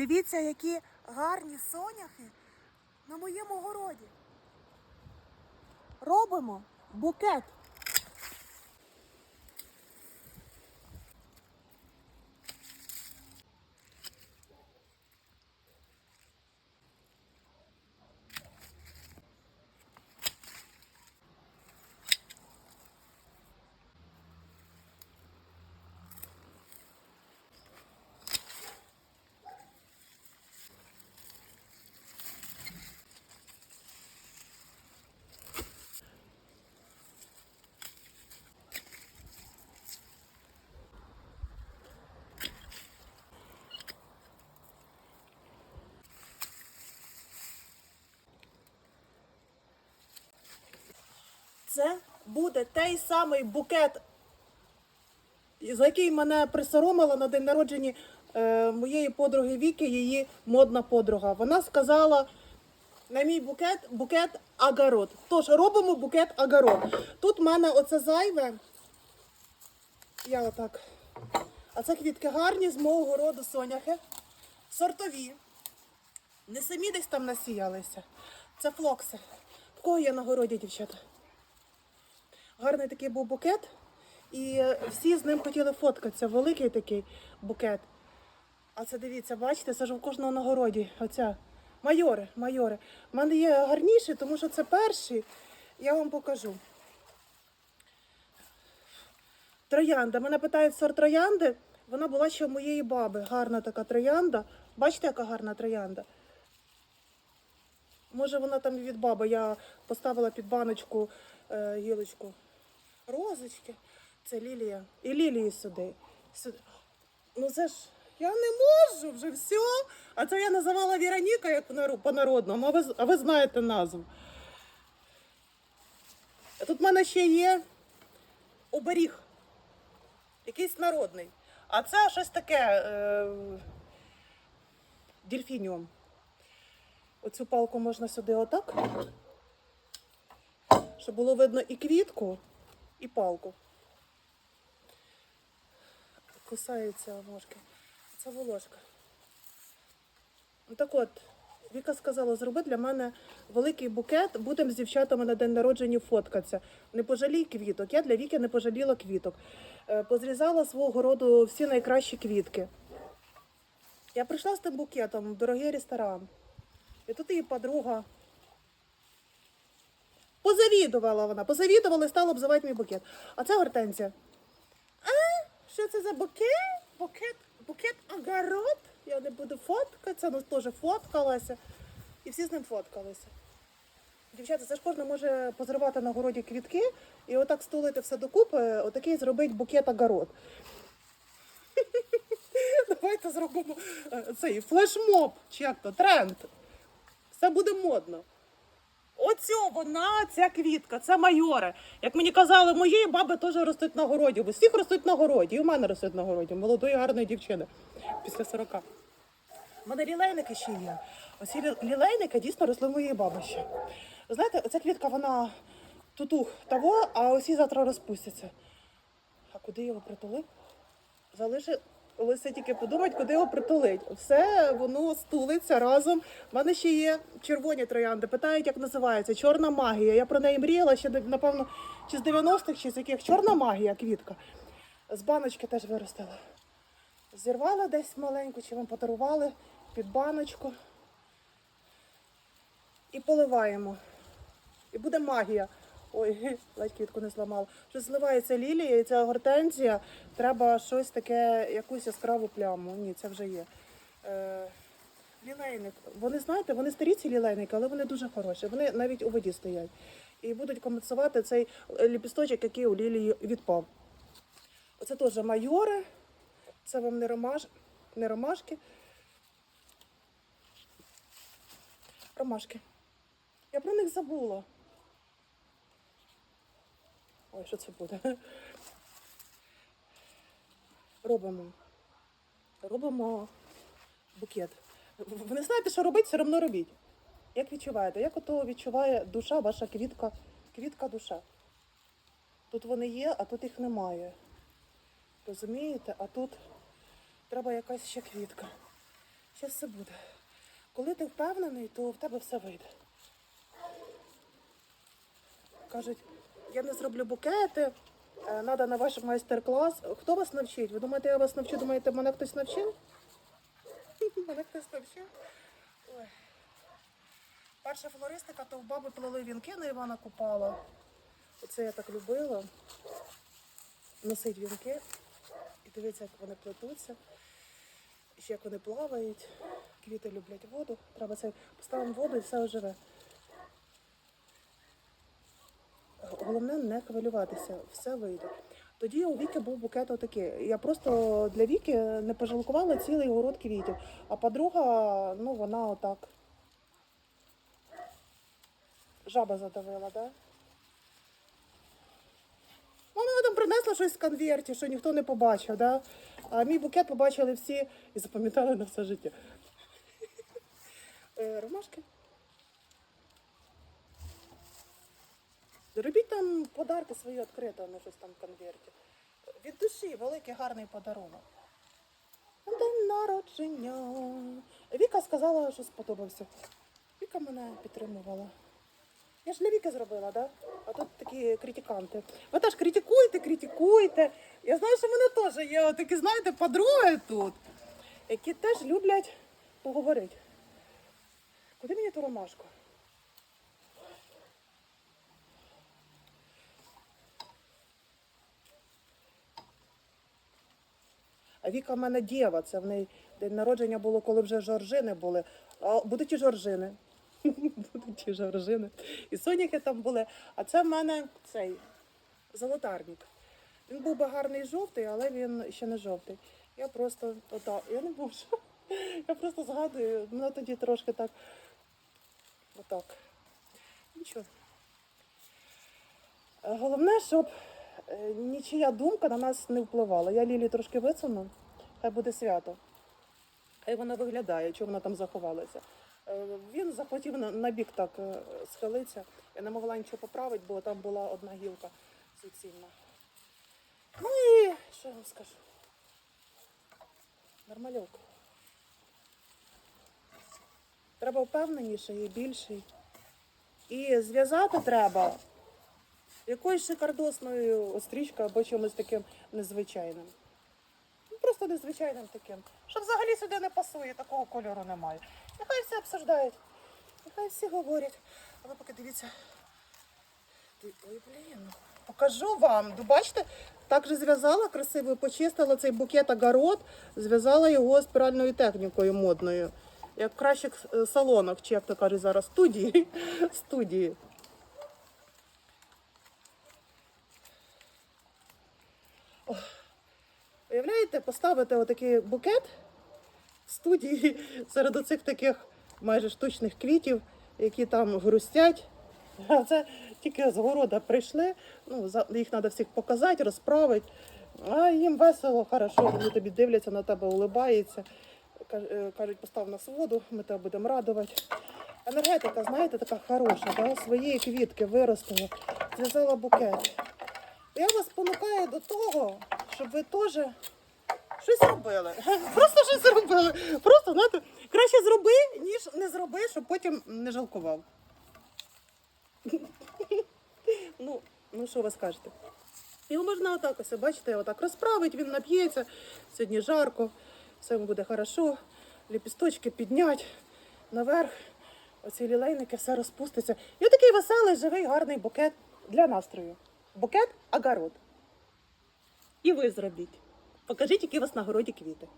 Дивіться, які гарні соняхи на моєму городі. Робимо букет. Це буде той самий букет, за який мене присоромила на день народження е, моєї подруги Віки, її модна подруга. Вона сказала на мій букет букет агарот. Тож робимо букет агарот. Тут в мене оце зайве. Я отак. А це квітки гарні з мого роду соняхи. Сортові. Не самі десь там насіялися. Це флокси. В кого є на городі, дівчата? Гарний такий був букет, і всі з ним хотіли фоткатися. Великий такий букет. А це дивіться, бачите, це ж у кожного на городі. Оця. Майори, майори. У мене є гарніші, тому що це перший. Я вам покажу. Троянда. Мене питають сорт троянди. Вона була ще у моєї баби. Гарна така троянда. Бачите, яка гарна троянда? Може, вона там від баби. Я поставила під баночку е, гілочку. Розочки. Це лілія. І лілії сюди. сюди. Ну це ж я не можу вже все. А це я називала Вероніка як по-наро- по-народному, а ви, а ви знаєте назву. Тут в мене ще є оберіг. Якийсь народний. А це щось таке. Е, дельфініум. Оцю палку можна сюди отак, щоб було видно і квітку, і палку. Кусаються ложки. Це волошка. Так от, Віка сказала, зроби для мене великий букет, будемо з дівчатами на день народження фоткатися. Не пожалій квіток. Я для Віки не пожаліла квіток. Е, Позрізала свого роду всі найкращі квітки. Я прийшла з тим букетом в дорогий ресторан. І тут її подруга. Позавідувала вона, позавідувала і стала обзивати мій букет. А це гортензія. А, що це за букет? Букет, букет огород. Я не буду фоткатися, ну теж фоткалася. І всі з ним фоткалися. Дівчата, це ж кожен може позривати на городі квітки і отак стулити все докупи, отакий зробити букет огород. Давайте зробимо е, цей флешмоб, чи як то, тренд. Все буде модно. Оцю вона, ця квітка, це майори. Як мені казали, моєї баби теж ростуть на городі. бо Всіх ростуть на городі. І в мене ростуть на городі. Молодої гарної дівчини після 40. У мене лілейники ще є. Оці лілейники дійсно росли в моєї баби. Знаєте, оця квітка, вона тутух того, а усі завтра розпустяться. А куди його притулити? Залишилося тільки подумати, куди його притулить. Все воно стулиться разом. У мене ще є червоні троянди. Питають, як називається. Чорна магія. Я про неї мріяла ще, напевно, чи з 90-х, чи з яких чорна магія квітка. З баночки теж виростила. Зірвала десь маленьку, чи вам подарували під баночку. І поливаємо. І буде магія. Ой, ледь квітку не зламала. Що зливається лілія і ця гортензія, треба щось таке, якусь яскраву пляму. Ні, це вже є. Е, лілейник. Вони знаєте, вони старі ці лілейники, але вони дуже хороші. Вони навіть у воді стоять. І будуть компенсувати цей ліпісточок, який у лілії відпав. Оце теж майори. Це вам не, ромаш... не ромашки. Ромашки. Я про них забула. Ой, що це буде? Робимо. Робимо букет. Ви не знаєте, що робити, все одно робіть. Як відчуваєте? Як ото відчуває душа, ваша квітка, квітка душа? Тут вони є, а тут їх немає. Розумієте? А тут треба якась ще квітка. Ще все буде. Коли ти впевнений, то в тебе все вийде. Кажуть, я не зроблю букети, треба на ваш майстер-клас. Хто вас навчить? Ви думаєте, я вас навчу? Думаєте, мене хтось навчив? Мене хтось навчив. Ой. Перша флористика, то в баби плели вінки на Івана Купала. Оце я так любила. Носить вінки і дивитися, як вони плетуться. Ще як вони плавають. Квіти люблять воду. Треба це поставимо воду і все оживе. Головне не хвилюватися, все вийде. Тоді у Віки був букет отакий. Я просто для Віки не пожалкувала цілий город квітів. А подруга, ну вона отак. Жаба задавила? Да? Ну, Вона там принесла щось з конверті, що ніхто не побачив, да? а мій букет побачили всі і запам'ятали на все життя. Е, Ромашки. Робіть там подарки свої відкрито, а не щось там в конверті. Від душі великий гарний подарунок. День народження. Віка сказала, що сподобався. Віка мене підтримувала. Я ж для Віки зробила, да? А тут такі критиканти. Ви теж критикуйте, критикуйте. Я знаю, що в мене теж є такі, знаєте, подруги тут, які теж люблять поговорити. Куди мені ту ромашку? Віка в мене дєва, це в неї день народження було, коли вже жоржини були. А будуть і жоржини. Будуть і жоржини. І соняхи там були. А це в мене цей золотарник. Він був би гарний жовтий, але він ще не жовтий. Я просто отак, я не можу. Я просто згадую, мене тоді трошки так. Отак. Нічого. Головне, щоб нічия думка на нас не впливала. Я Лілі трошки висуну, хай буде свято. Хай вона виглядає, чого вона там заховалася. Е, Він захотів на, бік так е, схилитися. Я не могла нічого поправити, бо там була одна гілка суцільна. Ну і що я вам скажу? Нормальок. Треба впевненіший і більший. І зв'язати треба якоюсь шикардосною острічкою або чимось таким незвичайним. Ну, Просто незвичайним таким. Що взагалі сюди не пасує, такого кольору немає. Нехай всі обсуждають, нехай всі говорять. А ви поки дивіться. Ой, блін. Покажу вам. Ну, бачите, так же зв'язала красиво, почистила цей букет огород, зв'язала його спіральною технікою модною. Як в кращих е, салонах, чи як то кажуть зараз, студії. студії. Уявляєте, поставити отакий букет в студії серед оцих таких майже штучних квітів, які там грустять. А це тільки з города прийшли, ну, їх треба всіх показати, розправити. А їм весело, хорошо, вони тобі дивляться на тебе, улибаються. Е, Кажуть, постав нас воду, ми тебе будемо радувати. Енергетика, знаєте, така хороша, да? своєї квітки виростила, зв'язала букет. Я вас спонукаю до того, щоб ви теж щось робили. Просто щось робили. Просто, знаєте, краще зроби, ніж не зроби, щоб потім не жалкував. Ну, ну що ви скажете? Його можна отак ось, бачите, отак розправити, він нап'ється, сьогодні жарко, все йому буде хорошо, ліпісточки піднять наверх, оці лілейники, все розпуститься. І отакий веселий, живий, гарний букет для настрою. Букет огород. І ви зробіть. Покажіть, які у вас на городі квіти.